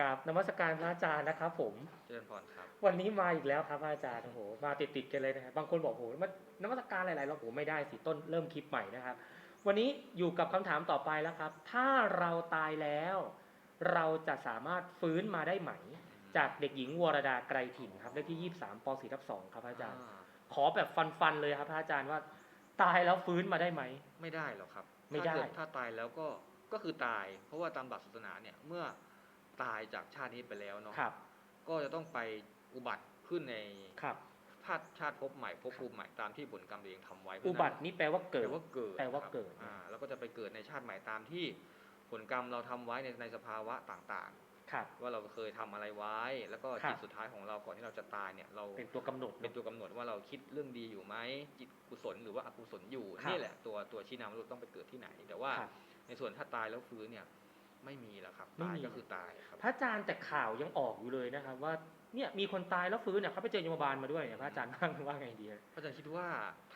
กับนมัสการพระอาจารย์นะครับผม เจริญพรครับ วันนี้มาอีกแล้วครับพระอาจารย์โอ้โหมาติดติดๆกันเลยนะครับบางคนบอกโอ้โหมันนมัสการหลายๆเราโอ้โหไม่ได้สิต้นเริ่มคลิปใหม่นะครับ วันนี้อยู่กับคำถามต่อไปแล้วครับ ถ้าเราตายแล้ว เราจะสามารถฟื้นมาได้ไหม จากเด็กหญิงวรดาไกรถิ่นครับเลขที่23ป .4 ทับ2ครับพระอาจารย์ ขอแบบฟันๆเลยครับพระอาจารย์ว่าตายแล้วฟื้นมาได้ไหม ไม่ได้หรอกครับ ไม่ได้ถ้าเกิถ้าตายแล้วก็ก็คือตาย เพราะว่าตามหลักศาสนาเนี่ยเมื่อ ตายจากชาตินี้ไปแล้วเนาะครับ ก็จะต้องไปอุบัติขึ้นในครับชาติชาติภพใหม่ภพภูมิใหม่ตามที่ผลกรรมตัวเองทำไว้ อุบัตินี่แปลว่าเกิเกิดดว่าเกิด แปลว่าครับเกิดอ่าแล้วก็จะไปเกิดในชาติใหม่ตามที่ผลกรรมเราทำไว้ในในสภาวะต่างครับๆว่าเราเคยทำอะไรไว้ แล้วก็ครับจิตสุดท้ายของเราก่อนที่เราจะตายเนี่ยเราเป็นตัวกำหนดเป็นตัวกำหนดว่าเราคิดเรื่องดีอยู่ไหมจิตกุศลหรือว่าอกุศลอยู่ครับนี่แหละตัวตัวชี้นำว่าเราต้องไปเกิดที่ไหน แต่ว่าครับในส่วนถ้าตายแล้วฟื้นเนี่ย ไม่มีแล้วครับไม่ตายมีก็คือตายครับ พระอาจารย์แต่ข่าวยังออกอยู่เลยนะครับ ว่าเนี่ยมีคนตายแล้วฟื้นเนี่ยเขาไปเจอยมบาลมาด้วยเนี่ยพระอาจารย์ว่าว่าไงดีอะพระอาจารย์คิดว่า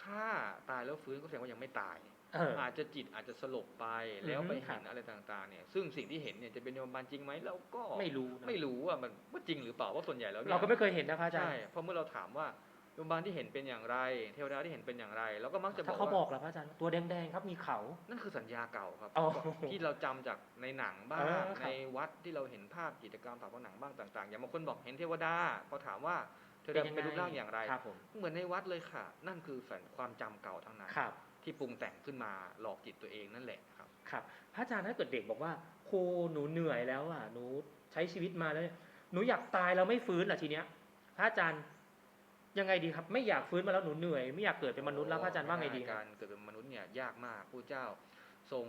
ถ้าตายแล้วฟื้นก็แสดงว่ายังไม่ตายเอออาจจะจิตอาจจะสลบไปแล้วอือฮึไปครัเห็บนอะไรต่างๆ เนี่ย ซึ่งสิ่งที่เห็นเนี่ยจะเป็นยมบาลจริงไหมเราก็ไม่รู้นะไม่รู้ว่ามันว่าจริงหรือเปล่าว่าส่วนใหญ่แล้วนี่ยเราก็ไม่เคยเห็นนะพระอาจารใช่ย์เพราะเมื่อเราถามว่า โยมบาลที่เห็นเป็นอย่างไร เทวดาที่เห็นเป็นอย่างไรเราก็มักจะบถ้าอกเขาว่าบอกแล้วพระอาจารย์ตัวแดงๆครับมีเขา นั่นคือสัญญาเก่าครับ อ๋อที่เราจำจากในหนังบ้าง เออครับ ในวัดที่เราเห็นภาพกิจกรรมฝาผนังบ้างต่างๆ อย่างบางคนบอกเห็นเทวดาพอถามว่าเทวดาเป็นรูปร่างอย่างไร ครับผมเหมือนในวัดเลยค่ะ นั่นคือสัญความจำเก่าทั้งนั้น ครับ ที่ปรุงแต่งขึ้นมาหลอกจิตตัวเองนั่นแหละครับ ครับพระอาจารย์ถ้าเกิดเด็กบอกว่าครูหนูเหนื่อยแล้วอะหนูใช้ชีวิตมาแล้วเนี่ยหนูอยากตายแล้วไม่ฟื้นเหรอทีเนี้ยพระอาจารย์ ยังไงดีครับ ไม่อยากฟื้นมาแล้วหนูเหนื่อย ไม่อยากเกิดเป็นมนุษย์แล้วพระอาจารย์ว่าไงดีคการับรเกิดเป็นมนุษย์เนี่ยยากมากผู้เจ้าทรง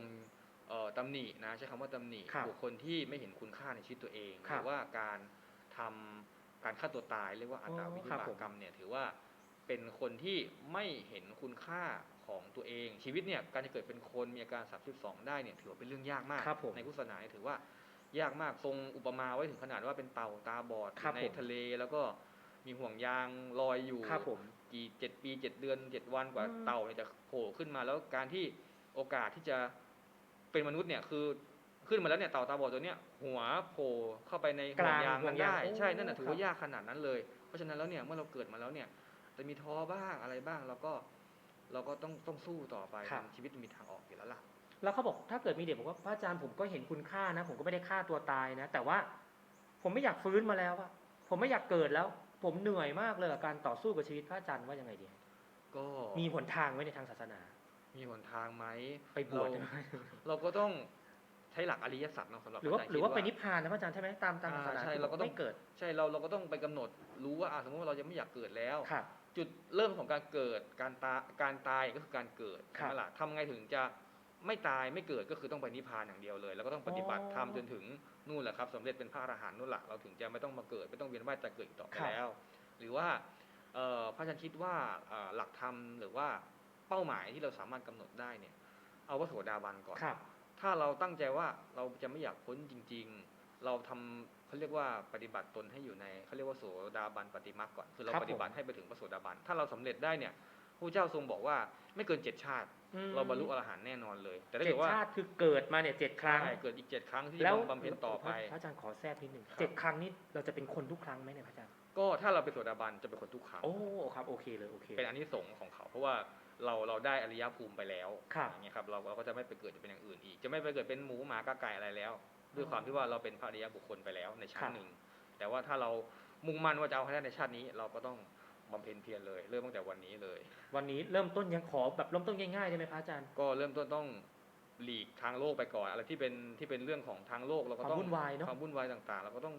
เอ่อตำหนินะใช้คำว่าตำหนิครับบุคคลที่ไม่เห็นคุณค่าในชีวิตตัวเองคหรับรือว่าการทำการฆ่าตัวตายเรียกว่าอัตตาวิอ๋อธิครับบาผตมกรรมเนี่ยถือว่าเป็นคนที่ไม่เห็นคุณค่าของตัวเอง ชีวิตเนี่ยการจะเกิดเป็นคนมีอาการ32 ได้เนี่ยถือว่าเป็นเรื่องยากมากครับผมในพุทธศาสนาเนี่ยถือว่ายากมากทรงอุปมาไว้ถึงขนาดว่าเป็นเต่าตาบอดอครับยู่ในผมทะเลแล้วก็ มีห่วงยางลอยอยู่ครับผมกี่เจ็ดปีเจ็ดเดือนเจ็ดวันกว่าอืมเต่าเนี่ยจะโผล่ขึ้นมาแล้วการที่โอกาสที่จะเป็นมนุษย์เนี่ยคือขึ้นมาแล้วเนี่ยเต่าตาบอดตัวเนี้ยหัวโผล่เข้าไปในห่วงยางนั้นได้ใช่นั่นน่ะถือว่ายากขนาดนั้นเลย เพราะฉะนั้นแล้วเนี่ยเมื่อเราเกิดมาแล้วเนี่ยจะมีท้อบ้างอะไรบ้างเราก็เราก็ต้องต้องสู้ต่อไปครับชีวิตมันมีทางออกอยู่แล้วล่ะแล้วเขาบอกถ้าเกิดมีเด็กบอกว่าพระอาจารย์ผมก็เห็นคุณค่านะ ผมก็ไม่ได้ฆ่าตัวตายนะ แต่ว่าผมไม่อยากฟื้นมาแล้วอะผมไม่อยากเกิดแล้ว ผมเหนื่อยมากเลยกับการต่อสู้กับชีวิตพระอาจารย์ว่ายังไงดี ก็มีหนทางไว้ในทางศาสนา มีหนทางไหมไปบวชเราได้ไหมเราก็ต้องใช้หลักอริยสัจเนาะสำหรับหรือว่าพะจหรือว่าคิดไปนิพพานนะพระอาจารย์ใช่ไหมตามตามศาสนาอ่าใช่ที่เราก็ต้องไม่เกิด ใช่เราเราก็ต้องไปกำหนดรู้ว่าอะสมมติว่าเรายังไม่อยากเกิดแล้วครับจุดเริ่มของการเกิดการตายการตายก็คือการเกิดครัใช่บไหมล่ะทำไงถึงจะ ไม่ตายไม่เกิดก็คือต้องไปนิพพานอย่างเดียวเลย แล้วก็ต้องปฏิบัติอ๋อทำจนถึงนู่นแหละครับสำเร็จเป็นพระอรหันต์นู่นแหละเราถึงจะไม่ต้องมาเกิดไม่ต้องเวียนว่ายแต่เกิดอีกต่อไปครับแล้ว หรือว่าเอ่อพระอาจารย์คิดว่าเอ่อหลักธรรมหรือว่าเป้าหมายที่เราสามารถกำหนดได้เนี่ย เอาว่าโสดาบันก่อนครับถ้าเราตั้งใจว่าเราจะไม่อยากพ้นจริง ๆ เราทำเขาเรียกว่าปฏิบัติตนให้อยู่ในเขาเรียกว่าโสดาบันปฏิมาก่อนคือเราครับปฏิบัติให้ไปถึงพระโสดาบันถ้าเราสำเร็จได้เนี่ยพระเจ้าทรงบอกว่าไม่เกินเจ็ดชาติ อืม เราบรรลุอรหันต์แน่นอนเลย แต่ถ้าเจ็เกิดดว่าชาติคือเกิดมาเนี่ยเจ็ดครั้ง ใช่เกิดอีกเจ็ดครั้งที่แล้วต้องบำเพ็ญต่อไป พระอาจารย์ขอแทรกนิดหนึ่งครับ เจ็ดครั้งนี้เราจะเป็นคนทุกครั้งไหมเนี่ยพระอาจารย์ ก็ถ้าเราเป็นโสดาบันจะเป็นคนทุกครั้งโอ้ ครับ โอเคเลย โอเค เป็นอันนี้สงส์ของเขา เพราะว่าเราเราได้อริยภูมิไปแล้วครับอย่างเงี้ยครับเราเราก็จะไม่ไปเกิดเป็นอย่างอื่นอีก จะไม่ไปเกิดเป็นหมูหมากาไก่อะไรแล้ว ด้วยความที่ว่าเราเป็นพระอริยบุคคลไปแล้วในชั้ครันบหนึ่งแต่ว่าถ้าเรามุ่งมั่นว่าจะเอาให้ได้ในชาตินี้ เราก็ต้อง บำเพ็ญเพียรเลย เริ่มตั้งแต่วันนี้เลย วันนี้เริ่มต้นยังขอแบบเริ่มต้นง่ายๆได้ไหมพระอาจารย์ ก็เริ่มต้นต้องหลีกทางโลกไปก่อน อะไรที่เป็นที่เป็นเรื่องของทางโลกเราก็ต้องความวุ่นวายเนอะความวุ่นวายต่างๆเราก็ต้อง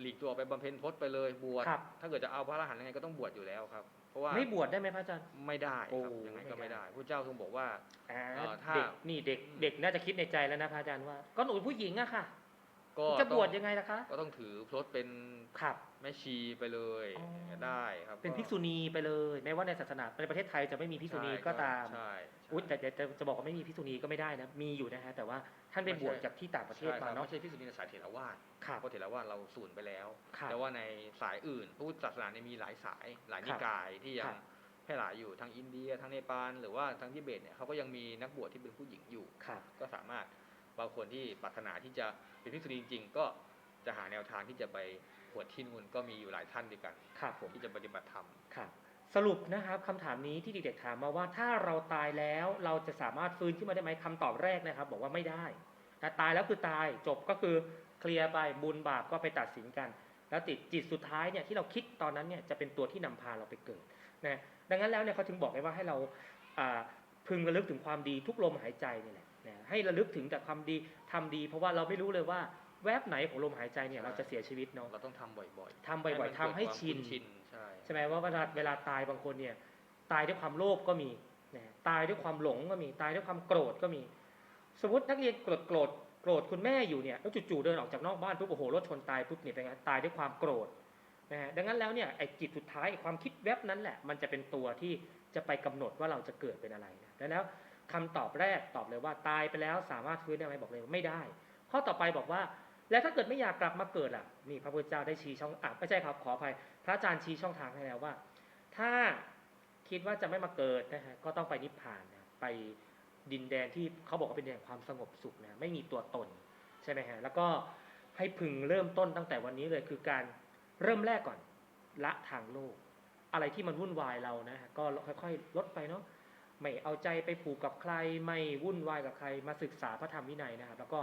หลีกตัวไปบำเพ็ญพจน์ไปเลยบวชครับ ถ้าเกิดจะเอาพระอรหันต์ยังไงก็ต้องบวชอยู่แล้วครับ เพราะว่าไม่บวชได้ไหมพระอาจารย์ ไม่ได้ครับโอ้ ยังไงก็ไม่ไม่ได้ได้พระเจ้าทรงบอกว่า อ่าเอ่อถ้า เด็กนี่เด็กเด็กน่าจะคิดในใจแล้วนะพระอาจารย์ว่า ก็หนูเป็นผู้หญิงอะค่ะ ก็จะบวชต้องยังไงล่ะคะก็ต้องถือพลดเป็นครับแม่ชีไปเลยอ๋อได้ครับ เป็นภิกษุณีไปเลยแม้ว่าในศาสนาในประเทศไทยจะไม่มีภิกษุณีก็ตามใช่ใช่อุ้ยแต่แต่แต่จะบอกว่าไม่มีภิกษุณีก็ไม่ได้นะมีอยู่นะฮะแต่ว่าท่านไปบวชจากที่ต่างประเทศใช่คมารับเนาะไม่ใช่ภิกษุณีในสายเถรวาทครับเพราะเถรวาทเราสูญไปแล้วครับแต่ว่าในสายอื่นพระพุทธศาสนาเนี่ยมีหลายสายหลายนิกายที่ยัครังบแพร่หลายอยู่ทั้งอินเดียทั้งเนปาลหรือว่าทั้งทิเบตเนี่ยเขาก็ยังมีนักบวชที่เป็นผู้หญิงอยู่ครับก็สามารถบางคนที่ปรารถนาที่จะ เป็นภิกษุณีจริงๆ ก็จะหาแนวทางที่จะไปบวชที่นู่นก็มีอยู่หลายท่านด้วยกันครับผมที่จะปฏิบัติธรรมครับสรุปนะครับคำถามนี้ที่เด็กๆถามมาว่าถ้าเราตายแล้วเราจะสามารถฟื้นขึ้นมาได้ไหมคำตอบแรกนะครับ บอกว่าไม่ได้แต่ตายแล้วคือตายจบก็คือเคลียร์ไปบุญบาปก็ไปตัดสินกัน แล้วติดจิตสุดท้ายเนี่ยที่เราคิดตอนนั้นเนี่ยจะเป็นตัวที่นำพาเราไปเกิดนะดังนั้นแล้วเนี่ยเขาถึงบอกไว้ว่าให้เราอ่าพึงระลึกถึงความดีทุกลมหายใจนี่แหละนะให้ระลึกถึงแต่ความดี ทำดี เพราะว่าเราไม่รู้เลยว่าแวบไหนของลมหายใจเนี่ยเราจะเสียชีวิตเนาะเราต้องทำบ่อยๆทำบ่อยๆมันเกิดทำให้ความชินคุ้ชินใช่ใช่ไหมว่าเวลาเวลาตายบางคนเนี่ยตายด้วยความโลภก็มีนะตายด้วยความหลงก็มีตายด้วยความโกรธก็มี สมมตินักเรียนโกรธโกรธโกรธคุณแม่อยู่เนี่ยแล้วจู่ๆเดินออกจากนอกบ้านปุ๊บโอ้โหรถชนตายปุ๊บเนี่ยเป็นไงตายด้วยความโกรธนะฮะดังนั้นแล้วเนี่ยไอ้จิตสุดท้ายไอ้ความคิดแวบนั้นแหละ มันจะเป็นตัวที่จะไปกำหนดว่าเราจะเกิดเป็นอะไรนะดังนั้น คำตอบแรกตอบเลยว่าตายไปแล้วสามารถฟื้นได้ไหมบอกเลยว่าไม่ได้ ข้อต่อไปบอกว่า แล้วถ้าเกิดไม่อยากกลับมาเกิดล่ะนี่พระพุทธเจ้าได้ชี้ช่องอะไม่ใช่ครับขออภัย พระอาจารย์ชี้ช่องทางให้แล้วว่า ถ้าคิดว่าจะไม่มาเกิดนะฮะก็ต้องไปนิพพานนะไปดินแดนที่เขาบอกว่าเป็นแดนความสงบสุขนะไม่มีตัวตนใช่ไหมฮะแล้วก็ให้พึงเริ่มต้นตั้งแต่วันนี้เลยคือการเริ่มแรกก่อนละทางโลก อะไรที่มันวุ่นวายเรานะฮะก็ค่อย ๆ ลดไปเนาะ ไม่เอาใจไปผูกกับใคร ไม่วุ่นวายกับใคร มาศึกษาพระธรรมวินัยนะครับ แล้วก็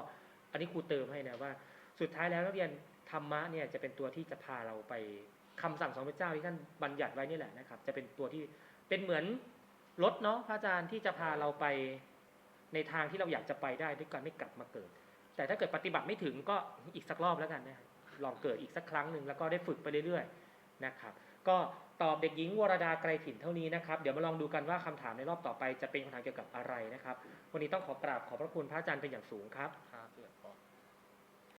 อันนี้ครูเติมให้นะว่า สุดท้ายแล้วนักเรียนธรรมะเนี่ยจะเป็นตัวที่จะพาเราไปคำสั่งของพระเจ้าที่ท่านบัญญัติไว้นี่แหละนะครับ จะเป็นตัวที่เป็นเหมือนรถเนาะพระอาจารย์ที่จะพาเราไปในทางที่เราอยากจะไปได้ด้วยการไม่กลับมาเกิด แต่ถ้าเกิดปฏิบัติไม่ถึงก็อีกสักรอบแล้วกันนะลองเกิดอีกสักครั้งหนึ่งแล้วก็ได้ฝึกไปเรื่อยๆนะครับ ก็ตอบเด็กหญิงวรดาไกรถิ่นเท่านี้นะครับ เดี๋ยวมาลองดูกันว่าคำถามในรอบต่อไปจะเป็นคำถามเกี่ยวกับอะไรนะครับ วันนี้ต้องขอกราบขอบพระคุณพระอาจารย์เป็นอย่างสูงครับครับ